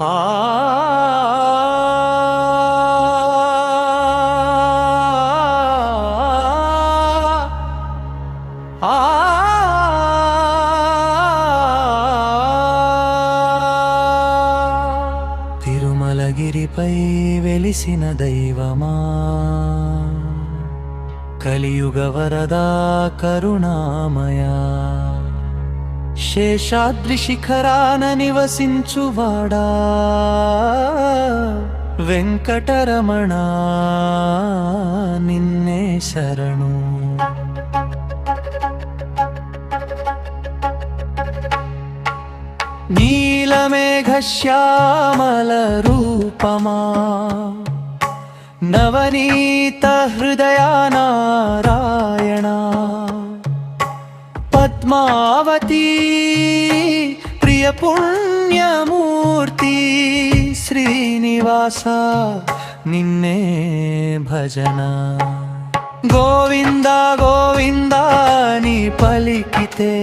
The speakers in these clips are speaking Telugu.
ఆ. తిరుమలగిరిపై వెలిసిన దైవమా? కలియుగ వరదా కరుణామయా? శేషాద్రి శిఖరాన నివసించువాడా? వెంకటరమణ నిన్నే శరణు. నీలమేఘశ్యామల రూపమా నవనీత హృదయా నారాయణ పద్మావతి ప్రియ పుణ్యమూర్తి శ్రీనివాస నిన్నే భజన. గోవింద గోవింద నీ పలికితే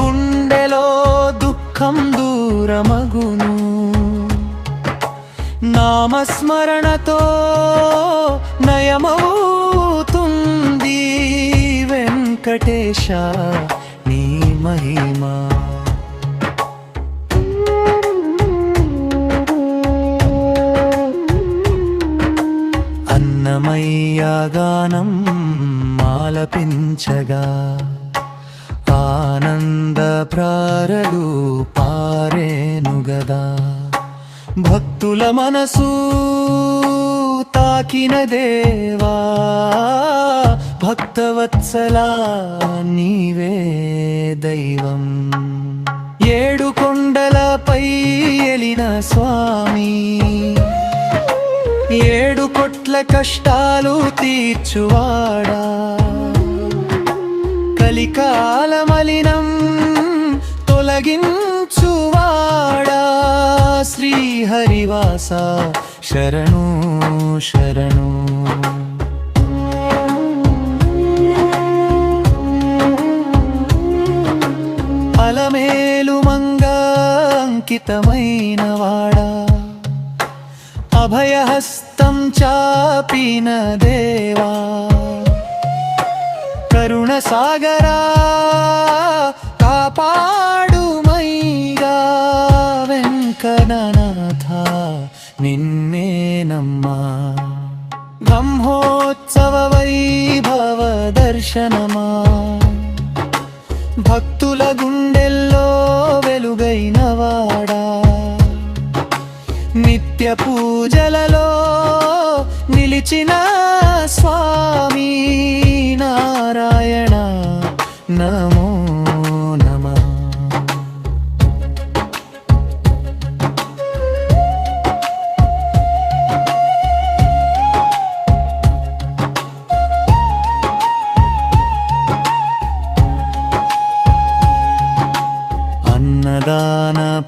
గుండెలో దుఃఖం దూరమగును. నామస్మరణతో నయమవుతుంది వెంకటేశ నీ మహిమా. అన్నమయ్య గానం ఆలపించగా ఆనంద ప్రారలు పారేను గదా. భక్తుల మనసు తాకిన దేవా భక్తవత్సలా నీవే దైవం. ఏడు కొండలపై ఎలిన స్వామి. ఏడు కొట్ల కష్టాలు తీర్చువాడా. కలికాల మలినం తొలగించువాడా. శ్రీహరివాస శరణు శరణు. బలమేలు మంగాంకితమైన వాడా. అభయహస్తం చాపిన దేవా. కరుణ సాగరా కాపాడుమైగా వెంకటనాథ నిన్నే నమ్మా. బ్రహ్మోత్సవ వైభవ దర్శనమా. భక్తుల గుండెల్లో వెలుగైన వాడా. నిత్య పూజలలో నిలిచిన స్వామి నారాయణ. నమో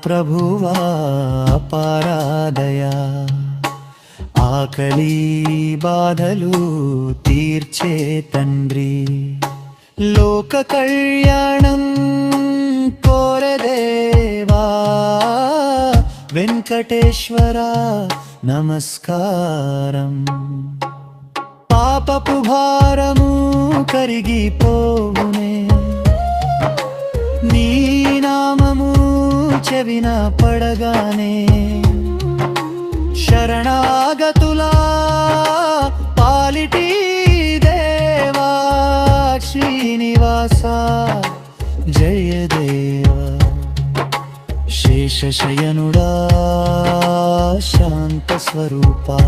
ప్రభువా పారాదయా ఆకలి బాధలు తీర్చే తండ్రి. లోక కళ్యాణం కోరదేవా. వెంకటేశ్వర నమస్కారం. పాపపు భారము కరిగిపోవునే. నీ చెవిన పడగానే శరణాగతులా పాలిటి దేవా శ్రీనివాస జయ దేవ. శేషశయనుడా శాంత స్వరూపా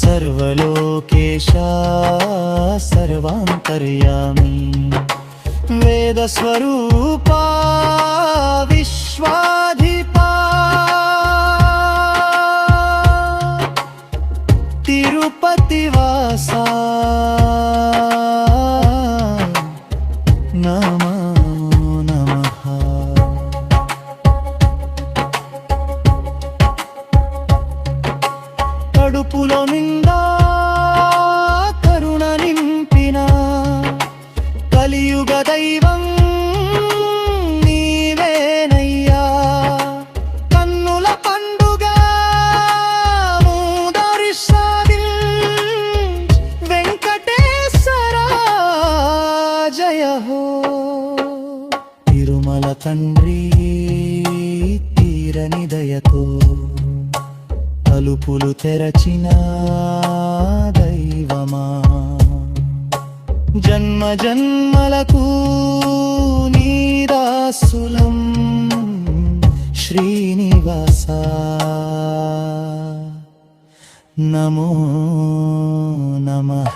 సర్వలోకేశ సర్వాంతర్యామి వేదస్వరూపా విశ్వాధిపా. కలియుగ దైవం నీవేనయ్యా. కన్నుల పండుగ మూదరిసాదిల్ వెంకటేశ్వర జయ తిరుమల తండ్రి తీరని దయతో తలుపులు తెరచిన జన్మ జన్మలకు నీరాసులం శ్రీనివాస. నమో నమః.